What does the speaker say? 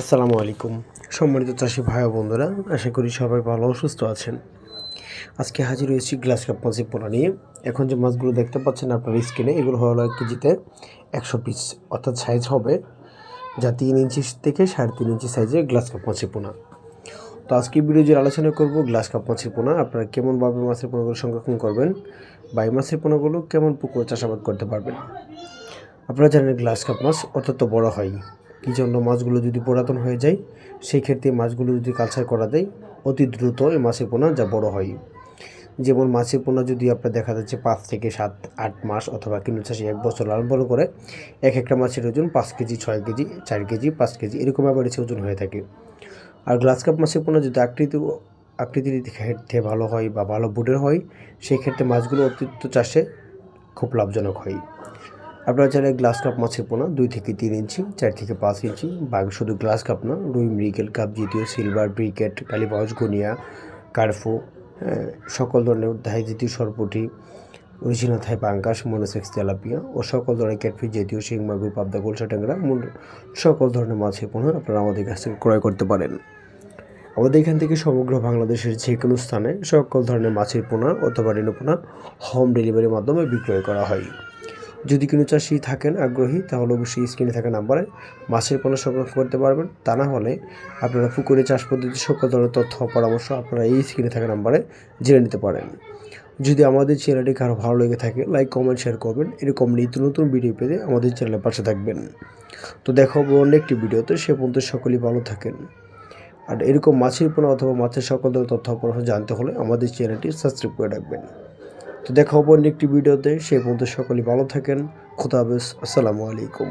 আসসালামু আলাইকুম। সম্মানিত চাষি ভাই বন্ধুরা, আশা করি সবাই ভালো সুস্থ আছেন। আজকে হাজির হয়েছি গ্লাস কাপ মাছি পোনা নিয়ে। এখন যে মাছগুলো দেখতে পাচ্ছেন আপনার স্ক্রিনে এগুলো হলো এক কেজিতে একশো পিস অর্থাৎ সাইজ হবে যা তিন ইঞ্চি থেকে সাড়ে তিন ইঞ্চি সাইজের গ্লাস কাপ মাছি পোনা। তো আজকে ভিডিও যে আলোচনা করব, গ্লাস কাপ মাছের পোনা, আপনারা কেমনভাবে মাছের পোনাগুলো সংরক্ষণ করবেন বা এই মাছের পোনাগুলো কেমন পুকুর চাষাবাদ করতে পারবেন? আপনারা জানেন গ্লাস কাপ মাছ অত্যন্ত বড় হয়। কী জন্য মাছগুলো যদি পুরাতন হয়ে যায়, সেই ক্ষেত্রে মাছগুলো যদি কালচার করা দেয়, অতি দ্রুত এই মাছের পোনা যা বড় হয়। যেমন মাছের পোনা যদি আপনার দেখা যাচ্ছে পাঁচ থেকে সাত, আট মাস অথবা কিলো চাষি এক বছর লালন পালন করে, এক একটা মাছের ওজন পাঁচ কেজি, ছয় কেজি, চার কেজি, পাঁচ কেজি এরকম অ্যাভারেজে ওজন হয়ে থাকে। আর গ্লাস কাপ মাছের পোনা যদি আকৃতি, আকৃতির ক্ষেত্রে ভালো হয় বা ভালো বুটের হয়, সেই ক্ষেত্রে মাছগুলো অতিরিক্ত চাষে খুব লাভজনক হয়। আপনারা চাইলে গ্লাস কাপ মাছের পোনা দুই থেকে তিন ইঞ্চি, চার থেকে পাঁচ ইঞ্চি। বা শুধু গ্লাস কাপ না, রুই মৃগেল কাপ জাতীয় সিলভার ব্রিকেট কালীবাউস গনিয়া কার্ফু সকল ধরনের ধাই জাতীয় সরপুটি অরিজিনাল থাই পাঙ্কাস মনোসেক্স তেলাপিয়া ও সকল ধরনের ক্যাটফিস জাতীয় শিং, মাগুর, পাবদা, গোলসা ট্যাংরা সকল ধরনের মাছের পোনা আপনারা আমাদের কাছ থেকে ক্রয় করতে পারেন। আমাদের এখান থেকে সমগ্র বাংলাদেশের যে কোনো স্থানে সকল ধরনের মাছের পোনা অথবা রেণু পোনা হোম ডেলিভারির মাধ্যমে বিক্রয় করা হয়। যদি কোনো চাষি থাকেন আগ্রহী, তাহলে অবশ্যই স্ক্রিনে থাকা নাম্বারে মাছের পোনা সংগ্রহ করতে পারবেন। তা না হলে আপনারা পুকুরে চাষ পদ্ধতি সকল ধরনের তথ্য পরামর্শ আপনারা এই স্ক্রিনে থাকা নাম্বারে জেনে নিতে পারেন। যদি আমাদের চ্যানেলটি কারও ভালো লেগে থাকে, লাইক, কমেন্ট, শেয়ার করবেন। এরকম নিত্য নতুন ভিডিও পেতে আমাদের চ্যানেলের পাশে থাকবেন। তো দেখাবো অন্য একটি ভিডিওতে। সে পর্যন্ত সকলেই ভালো থাকেন। আর এরকম মাছের পোনা অথবা মাছের সকল ধরনের তথ্য পরামর্শ জানতে হলে আমাদের চ্যানেলটি সাবস্ক্রাইব করে রাখবেন। তো দেখা হব অন্য একটি ভিডিওতে। সেই পর্যন্ত সকলে ভালো থাকেন। খোদা আসসালামু আলাইকুম।